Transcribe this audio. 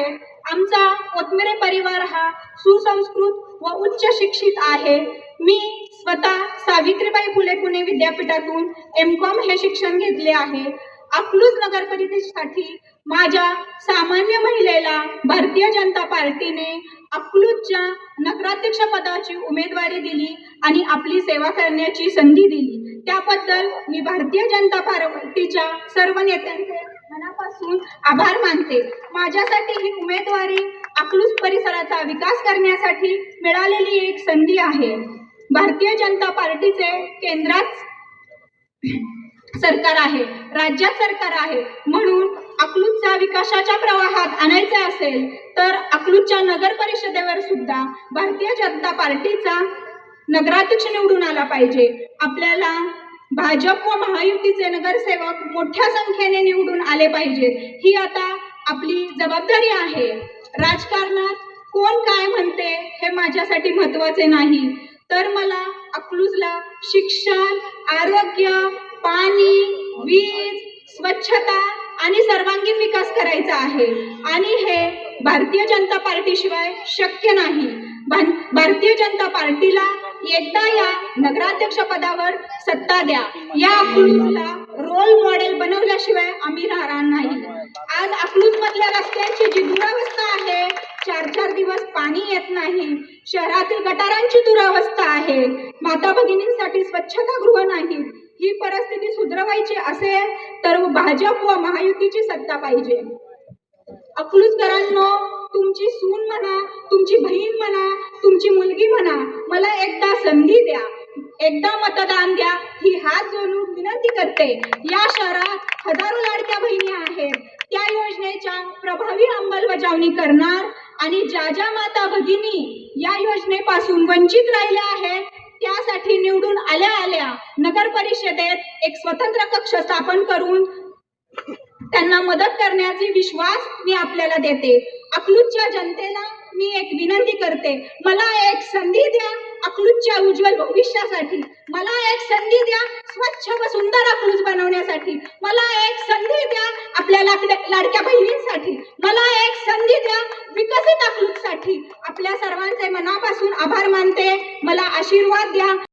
आहे. आमचा कोथमिरे परिवार हा सुसंस्कृत व उच्च शिक्षित आहे. मी स्वतः सावित्रीबाई फुले पुणे विद्यापीठातून एम कॉम हे शिक्षण घेतले आहे. अकलूज नगर परिषदेसाठी माझ्या सामान्य महिलेला भारतीय जनता पार्टीने अकलूजच्या नगराध्यक्ष पदाची उमेदवारी दिली आणि आपली सेवा करण्याची संधी दिली. त्याबद्दल मी भारतीय जनता पार्टीच्या सर्व नेत्यांचे मनापासून आभार मानते. माझ्यासाठी ही उमेदवारी अकलूज परिसराचा विकास करण्यासाठी मिळालेली एक संधी आहे. भारतीय जनता पार्टीचे केंद्रात सरकार आहे राज्यात सरकार आहे. म्हणून अकलूजचा विकासाच्या प्रवाहात आणायचे असेल तर अकलूजच्या नगर परिषदेवर सुद्धा भारतीय जनता पार्टीचा नगराध्यक्ष निवडून आला पाहिजे. आपल्याला भाजप व महायुतीचे नगरसेवक मोठ्या संख्येने निवडून आले पाहिजेत ही आता आपली जबाबदारी आहे. राजकारणात कोण काय म्हणते हे माझ्यासाठी महत्त्वाचे नाही. तर मला अकलूजला शिक्षण आरोग्य पाणी वीज स्वच्छता आणि सर्वांगीण विकास करायचा आहे. आणि हे भारतीय जनता पार्टीशिवाय शक्य नाही. भारतीय जनता पार्टीला एकदा या नगराध्यक्ष पदावर सत्ता द्या. या अकलूजला रोल मॉडेल बनवल्याशिवाय आम्ही राहणार नाही. आज अकलूज मधल्या रस्त्यांची जी दुरावस्था आहे चार चार दिवस पाणी येत नाही. शहरातील गटारांची दुरावस्था आहे. माता भगिनींसाठी स्वच्छता गृह नाही. ही परिस्थिती सुधरवायची असेल तर भाजप व महायुतीची सत्ता पाहिजे. अकलूजकरांनो तुमची सून म्हणा तुमची बहीण म्हणा तुमची मुलगी म्हणा मला एकदा संधी द्या. एकदा मतदान द्या. ही हात जोडून विनंती करते. या शहरात हजारो लाडक्या बहिणी आहेत. त्या योजनेच्या प्रभावी अंमलबजावणी करणार आणि ज्या ज्या माता भगिनी या योजनेपासून वंचित राहिल्या आहेत त्यासाठी निवडून आल्या आल्या नगर परिषदेत एक स्वतंत्र कक्ष स्थापन करून त्यांना मदत करण्याचे विश्वास मी आपल्याला देते. अकलूजच्या जनतेला मी एक विनंती करते मला एक संधी द्या अकलूजच्या उज्ज्वल भविष्यासाठी. मला एक संधी द्या स्वच्छ व सुंदर अकलूज बनवण्यासाठी. मला एक संधी द्या आपल्या लाडक्या बहिणींसाठी. मला एक संधी द्या विकसित अकलूजसाठी. आपल्या सर्वांचे मनापासून आभार मानते. मला आशीर्वाद द्या.